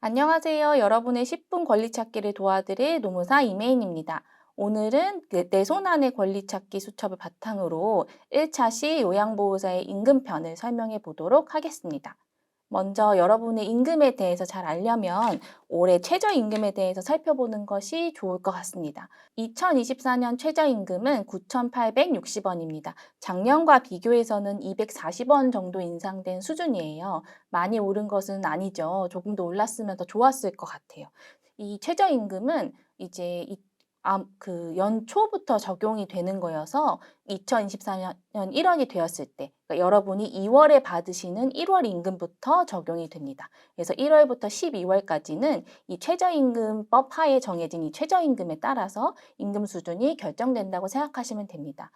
안녕하세요. 여러분의 10분 권리 찾기를 도와드릴 노무사 이메인입니다. 오늘은 그내손 안의 권리 찾기 수첩을 바탕으로 1차 시 요양보호사의 임금편을 설명해 보도록 하겠습니다. 먼저 여러분의 임금에 대해서 잘 알려면 올해 최저임금에 대해서 살펴보는 것이 좋을 것 같습니다. 2024년 최저임금은 9,860원입니다. 작년과 비교해서는 240원 정도 인상된 수준이에요. 많이 오른 것은 아니죠. 조금 더 올랐으면 더 좋았을 것 같아요. 이 최저임금은 이제 그 연초부터 적용이 되는 거여서 2024년 1월이 되었을 때 그러니까 여러분이 2월에 받으시는 1월 임금부터 적용이 됩니다. 그래서 1월부터 12월까지는 이 최저임금법 하에 정해진 이 최저임금에 따라서 임금 수준이 결정된다고 생각하시면 됩니다.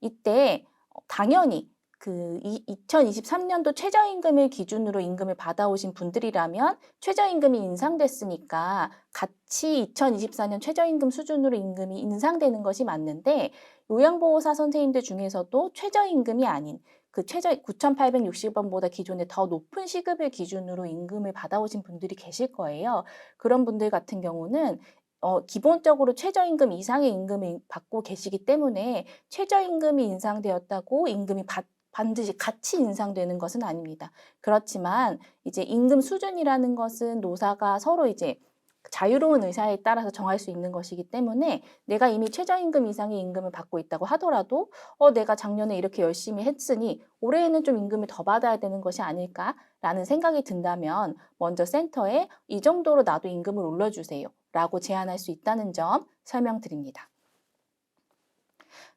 이때 당연히 그 2023년도 최저임금을 기준으로 임금을 받아오신 분들이라면 최저임금이 인상됐으니까 같이 2024년 최저임금 수준으로 임금이 인상되는 것이 맞는데 요양보호사 선생님들 중에서도 최저임금이 아닌 그 최저 9,860원보다 기존에 더 높은 시급을 기준으로 임금을 받아오신 분들이 계실 거예요. 그런 분들 같은 경우는 어, 기본적으로 최저임금 이상의 임금을 받고 계시기 때문에 최저임금이 인상되었다고 임금이 받, 반드시 같이 인상되는 것은 아닙니다. 그렇지만 이제 임금 수준이라는 것은 노사가 서로 이제 자유로운 의사에 따라서 정할 수 있는 것이기 때문에 내가 이미 최저임금 이상의 임금을 받고 있다고 하더라도 어 내가 작년에 이렇게 열심히 했으니 올해에는 좀 임금을 더 받아야 되는 것이 아닐까라는 생각이 든다면 먼저 센터에 이 정도로 나도 임금을 올려주세요 라고 제안할 수 있다는 점 설명드립니다.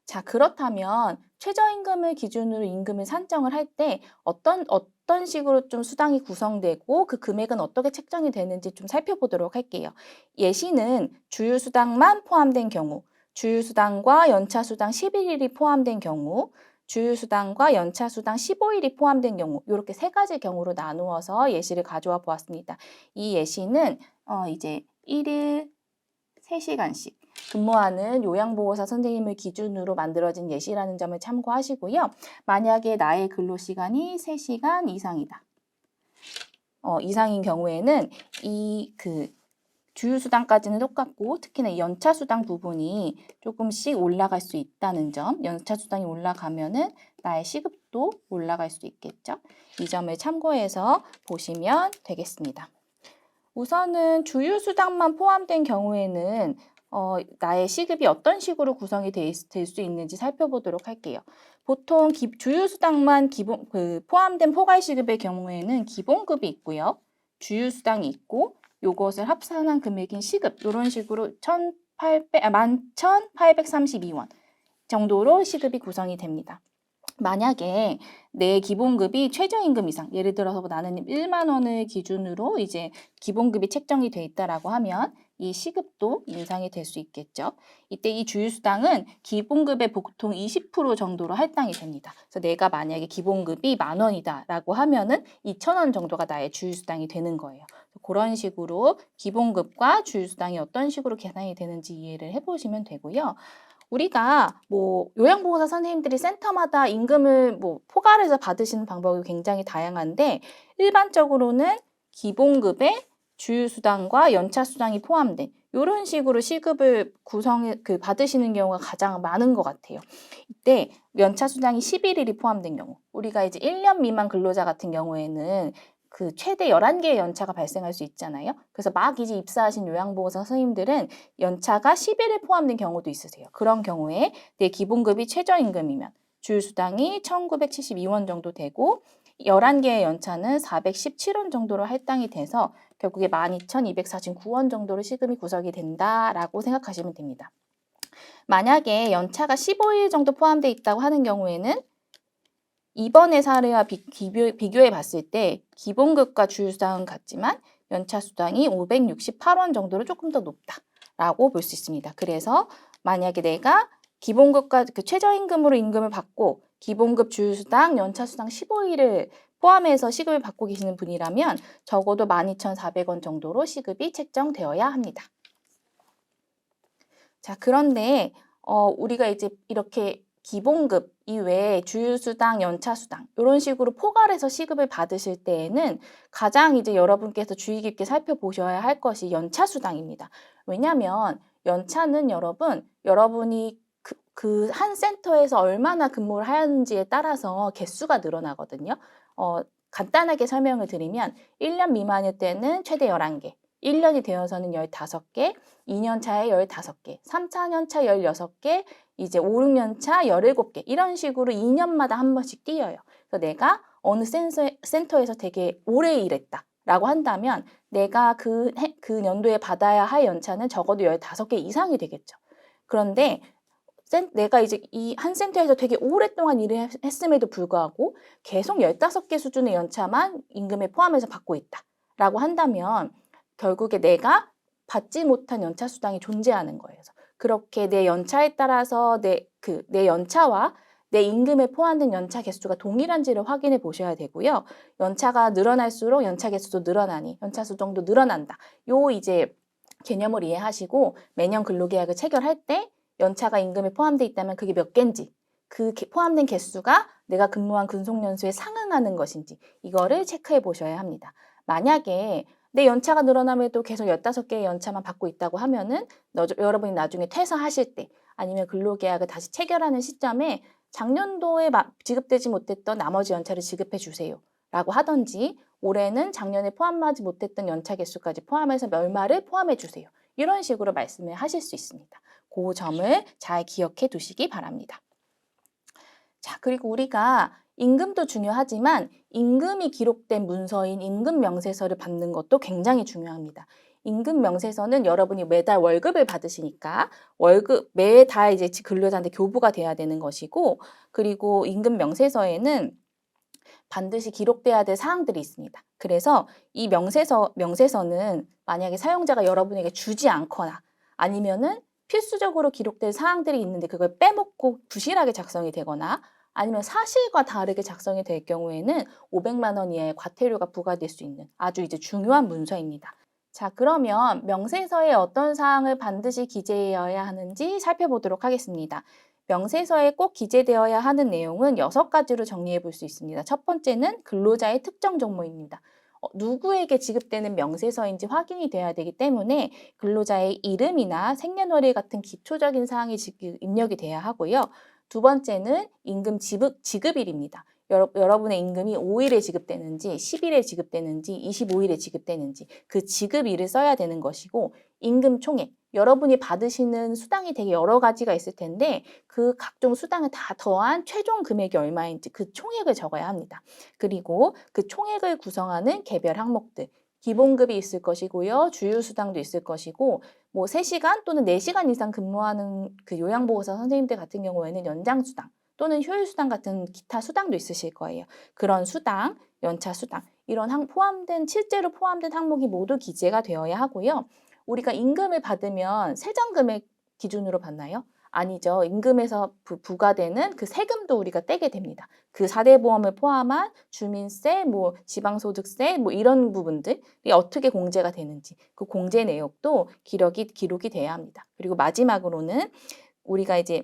자, 그렇다면 최저임금을 기준으로 임금을 산정을 할 때 어떤 어떤 식으로 좀 수당이 구성되고 그 금액은 어떻게 책정이 되는지 좀 살펴보도록 할게요. 예시는 주휴 수당만 포함된 경우, 주휴 수당과 연차 수당 11일이 포함된 경우, 주휴 수당과 연차 수당 15일이 포함된 경우 이렇게 세 가지 경우로 나누어서 예시를 가져와 보았습니다. 이 예시는 어 이제 1일 3시간씩 근무하는 요양보호사 선생님을 기준으로 만들어진 예시라는 점을 참고하시고요. 만약에 나의 근로시간이 3시간 이상이다. 어, 이상인 경우에는 이 그 주휴수당까지는 똑같고 특히나 연차수당 부분이 조금씩 올라갈 수 있다는 점 연차수당이 올라가면은 나의 시급도 올라갈 수 있겠죠. 이 점을 참고해서 보시면 되겠습니다. 우선은 주휴수당만 포함된 경우에는 어, 나의 시급이 어떤 식으로 구성이 될 수 있는지 살펴보도록 할게요. 보통 기, 주휴수당만 기본 그 포함된 포괄시급의 경우에는 기본급이 있고요. 주휴수당이 있고 요것을 합산한 금액인 시급 이런 식으로 1,800, 아, 11,832원 정도로 시급이 구성이 됩니다. 만약에 내 기본급이 최저임금 이상, 예를 들어서 나는 1만 원을 기준으로 이제 기본급이 책정이 돼 있다라고 하면 이 시급도 인상이 될 수 있겠죠. 이때 이 주휴수당은 기본급의 보통 20% 정도로 할당이 됩니다. 그래서 내가 만약에 기본급이 만 원이다라고 하면은 2천 원 정도가 나의 주휴수당이 되는 거예요. 그런 식으로 기본급과 주휴수당이 어떤 식으로 계산이 되는지 이해를 해보시면 되고요. 우리가 뭐 요양보호사 선생님들이 센터마다 임금을 뭐 포괄해서 받으시는 방법이 굉장히 다양한데 일반적으로는 기본급에 주휴수당과 연차수당이 포함된 이런 식으로 시급을 구성해 그 받으시는 경우가 가장 많은 것 같아요. 이때 연차수당이 11일이 포함된 경우, 우리가 이제 1년 미만 근로자 같은 경우에는 그 최대 11개의 연차가 발생할 수 있잖아요. 그래서 막 이제 입사하신 요양보호사 선생님들은 연차가 10일에 포함된 경우도 있으세요. 그런 경우에 내 기본급이 최저임금이면 주휴수당이 1972원 정도 되고 11개의 연차는 417원 정도로 할당이 돼서 결국에 12,249원 정도로 시급이 구성이 된다라고 생각하시면 됩니다. 만약에 연차가 15일 정도 포함되어 있다고 하는 경우에는 이번의 사례와 비교, 비교해 봤을 때 기본급과 주휴수당은 같지만 연차 수당이 568원 정도로 조금 더 높다라고 볼 수 있습니다. 그래서 만약에 내가 기본급과 그 최저임금으로 임금을 받고 기본급 주휴수당, 연차수당 15일을 포함해서 시급을 받고 계시는 분이라면 적어도 12,400원 정도로 시급이 책정되어야 합니다. 자, 그런데 어, 우리가 이제 이렇게 기본급 이외에 주휴수당, 연차수당 이런 식으로 포괄해서 시급을 받으실 때에는 가장 이제 여러분께서 주의 깊게 살펴보셔야 할 것이 연차수당입니다. 왜냐하면 연차는 여러분 여러분이 그 한 센터에서 얼마나 근무를 하는지에 따라서 개수가 늘어나거든요. 어, 간단하게 설명을 드리면 1년 미만일 때는 최대 11개, 1년이 되어서는 15개, 2년 차에 15개, 3, 4년 차 16개, 이제 5, 6년 차 17개 이런 식으로 2년마다 한 번씩 뛰어요. 그래서 내가 어느 센서, 센터에서 되게 오래 일했다. 라고 한다면 내가 그, 해, 그 연도에 받아야 할 연차는 적어도 15개 이상이 되겠죠. 그런데 센, 내가 이제 이 한 센터에서 되게 오랫동안 일을 했음에도 불구하고 계속 15개 수준의 연차만 임금에 포함해서 받고 있다. 라고 한다면 결국에 내가 받지 못한 연차 수당이 존재하는 거예요. 그렇게 내 연차에 따라서 내 그 내 연차와 내 임금에 포함된 연차 개수가 동일한지를 확인해 보셔야 되고요. 연차가 늘어날수록 연차 개수도 늘어나니 연차 수정도 늘어난다. 요 이제 개념을 이해하시고 매년 근로계약을 체결할 때 연차가 임금에 포함돼 있다면 그게 몇 개인지 그 포함된 개수가 내가 근무한 근속연수에 상응하는 것인지 이거를 체크해 보셔야 합니다. 만약에 내 연차가 늘어남에도 계속 15개의 연차만 받고 있다고 하면은 너, 여러분이 나중에 퇴사하실 때 아니면 근로계약을 다시 체결하는 시점에 작년도에 지급되지 못했던 나머지 연차를 지급해 주세요. 라고 하던지 올해는 작년에 포함하지 못했던 연차 개수까지 포함해서 얼마를 포함해 주세요. 이런 식으로 말씀을 하실 수 있습니다. 그 점을 잘 기억해 두시기 바랍니다. 자, 그리고 우리가 임금도 중요하지만 임금이 기록된 문서인 임금 명세서를 받는 것도 굉장히 중요합니다. 임금 명세서는 여러분이 매달 월급을 받으시니까 월급 매달 이제 근로자한테 교부가 돼야 되는 것이고 그리고 임금 명세서에는 반드시 기록돼야 될 사항들이 있습니다. 그래서 이 명세서 명세서는 만약에 사용자가 여러분에게 주지 않거나 아니면은 필수적으로 기록될 사항들이 있는데 그걸 빼먹고 부실하게 작성이 되거나 아니면 사실과 다르게 작성이 될 경우에는 500만 원 이하의 과태료가 부과될 수 있는 아주 이제 중요한 문서입니다. 자, 그러면 명세서에 어떤 사항을 반드시 기재해야 하는지 살펴보도록 하겠습니다. 명세서에 꼭 기재되어야 하는 내용은 여섯 가지로 정리해 볼 수 있습니다. 첫 번째는 근로자의 특정 정보입니다. 어, 누구에게 지급되는 명세서인지 확인이 돼야 되기 때문에 근로자의 이름이나 생년월일 같은 기초적인 사항이 입력이 돼야 하고요. 두 번째는 임금 지급, 지급일입니다. 여러, 여러분의 임금이 5일에 지급되는지 10일에 지급되는지 25일에 지급되는지 그 지급일을 써야 되는 것이고 임금 총액 여러분이 받으시는 수당이 되게 여러 가지가 있을 텐데 그 각종 수당을 다 더한 최종 금액이 얼마인지 그 총액을 적어야 합니다. 그리고 그 총액을 구성하는 개별 항목들 기본급이 있을 것이고요. 주휴수당도 있을 것이고 뭐 3시간 또는 4시간 이상 근무하는 그 요양보호사 선생님들 같은 경우에는 연장수당 또는 효율수당 같은 기타 수당도 있으실 거예요. 그런 수당, 연차 수당 이런 항, 포함된 실제로 포함된 항목이 모두 기재가 되어야 하고요. 우리가 임금을 받으면 세전 금액 기준으로 받나요? 아니죠. 임금에서 부, 과되는 그 세금도 우리가 떼게 됩니다. 그 사대 보험을 포함한 주민세, 뭐 지방소득세, 뭐 이런 부분들이 어떻게 공제가 되는지 그 공제 내역도 기록이 기록이 돼야 합니다. 그리고 마지막으로는 우리가 이제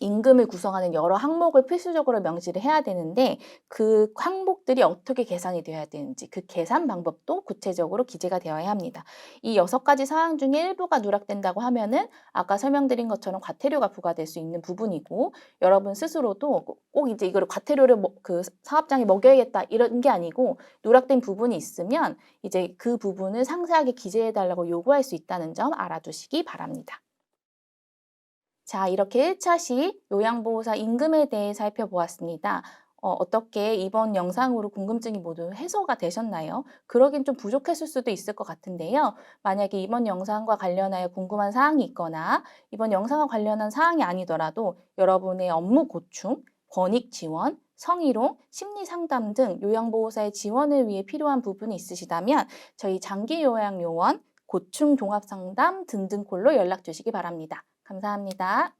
임금을 구성하는 여러 항목을 필수적으로 명시를 해야 되는데 그 항목들이 어떻게 계산이 되어야 되는지 그 계산 방법도 구체적으로 기재가 되어야 합니다. 이 여섯 가지 사항 중에 일부가 누락된다고 하면은 아까 설명드린 것처럼 과태료가 부과될 수 있는 부분이고 여러분 스스로도 꼭 이제 이거를 과태료를 그 사업장에 먹여야겠다 이런 게 아니고 누락된 부분이 있으면 이제 그 부분을 상세하게 기재해 달라고 요구할 수 있다는 점 알아두시기 바랍니다. 자, 이렇게 1차 시 요양보호사 임금에 대해 살펴보았습니다. 어, 어떻게 이번 영상으로 궁금증이 모두 해소가 되셨나요? 그러긴 좀 부족했을 수도 있을 것 같은데요. 만약에 이번 영상과 관련하여 궁금한 사항이 있거나 이번 영상과 관련한 사항이 아니더라도 여러분의 업무 고충, 권익 지원, 성희롱, 심리 상담 등 요양보호사의 지원을 위해 필요한 부분이 있으시다면 저희 장기요양요원, 고충 종합상담 등등 콜로 연락 주시기 바랍니다. 감사합니다.